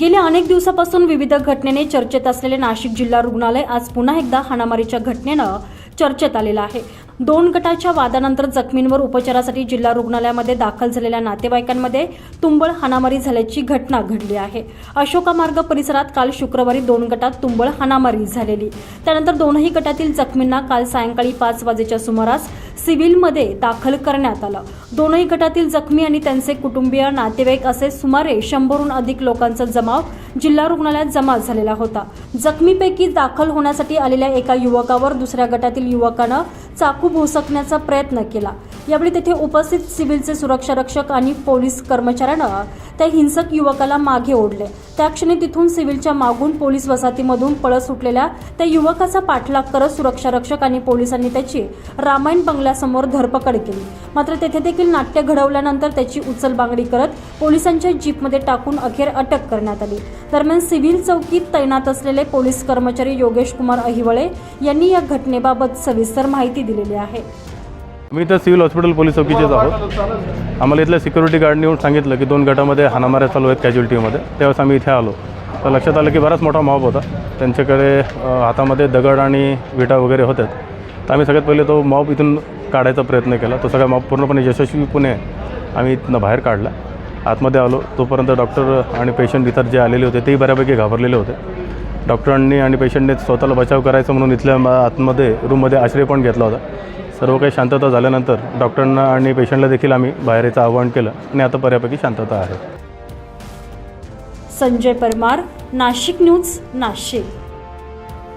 गेल्या अनेक दिवसापासून विविध घटनेने चर्चेत असलेले नाशिक जिल्हा रुग्णालय आज पुन्हा एकदा हाणामारीच्या घटनेनं चर्चेत आलेलं आहे. दोन गटाच्या वादानंतर जखमींवर उपचारासाठी जिल्हा रुग्णालयामध्ये दाखल झालेल्या नातेवाईकांमध्ये तुंबळ हाणामारी झाल्याची घटना घडली आहे. अशोका मार्ग परिसरात काल शुक्रवारी दोन गटात तुंबळ हाणामारी झालेली. त्यानंतर दोनही गटातील जखमींना काल सायंकाळी पाच वाजेच्या सुमारास सिव्हिलमध्ये दाखल करण्यात आलं. दोनही गटातील जखमी आणि त्यांचे कुटुंबीय नातेवाईक असे सुमारे शंभरहून अधिक लोकांचा जमाव जिल्हा रुग्णालयात जमा झालेला होता. जखमीपैकी दाखल होण्यासाठी आलेल्या एका युवकावर दुसऱ्या गटातील युवकानं चाकू भोसकण्याचा प्रयत्न केला. यावेळी तेथे उपस्थित सिव्हिलचे सुरक्षा रक्षक आणि पोलीस कर्मचाऱ्यानं त्या हिंसक युवकाला मागे ओढले. त्या क्षणी तिथून सिव्हिलच्या मागून पोलीस वसाहतीमधून पळत सुटलेल्या त्या युवकाचा पाठलाग करत सुरक्षा रक्षक आणि पोलिसांनी त्याची रामायण बंगल्यासमोर धरपकड केली. मात्र तेथे देखील नाट्य घडवल्यानंतर त्याची उचलबांगडी करत पोलिसांच्या जीपमध्ये टाकून अखेर अटक करण्यात आली. दरम्यान सिव्हिल चौकीत तैनात असलेले पोलीस कर्मचारी योगेश कुमार अहिवळे यांनी या घटनेबाबत सविस्तर माहिती दिलेली आहे. मी इथं सिव्हिल हॉस्पिटल पोलीस चौकीचेच आहोत. आम्हाला इथल्या सिक्युरिटी गार्डने येऊन सांगितलं की दोन गटामध्ये हाणामाऱ्या चालू आहेत कॅज्युलिटीमध्ये त्यावेळेस आम्ही इथे आलो. तर लक्षात आलं की बराच मोठा मॉब होता. त्यांच्याकडे हातामध्ये दगड आणि विटा वगैरे होत्यात. तर आम्ही सगळ्यात पहिले तो मॉब इथून काढायचा प्रयत्न केला. तो सगळा मॉब पूर्णपणे यशस्वीपणे आम्ही इथनं बाहेर काढला. आतमध्ये आलो. तोपर्यंत डॉक्टर आणि पेशंट इतर जे आलेले होते तेही बऱ्यापैकी घाबरलेले होते. डॉक्टरांनी आणि पेशंटने स्वतःला बचाव करायचा म्हणून इथल्या आतमध्ये रूममध्ये आश्रय पण घेतला होता. सर्व काही शांतता झाल्यानंतर डॉक्टरांना आणि पेशंटला देखील आम्ही बाहेर यायचं आवाहन केलं आणि आता बऱ्यापैकी शांतता आहे. संजय परमार नाशिक न्यूज नाशिक.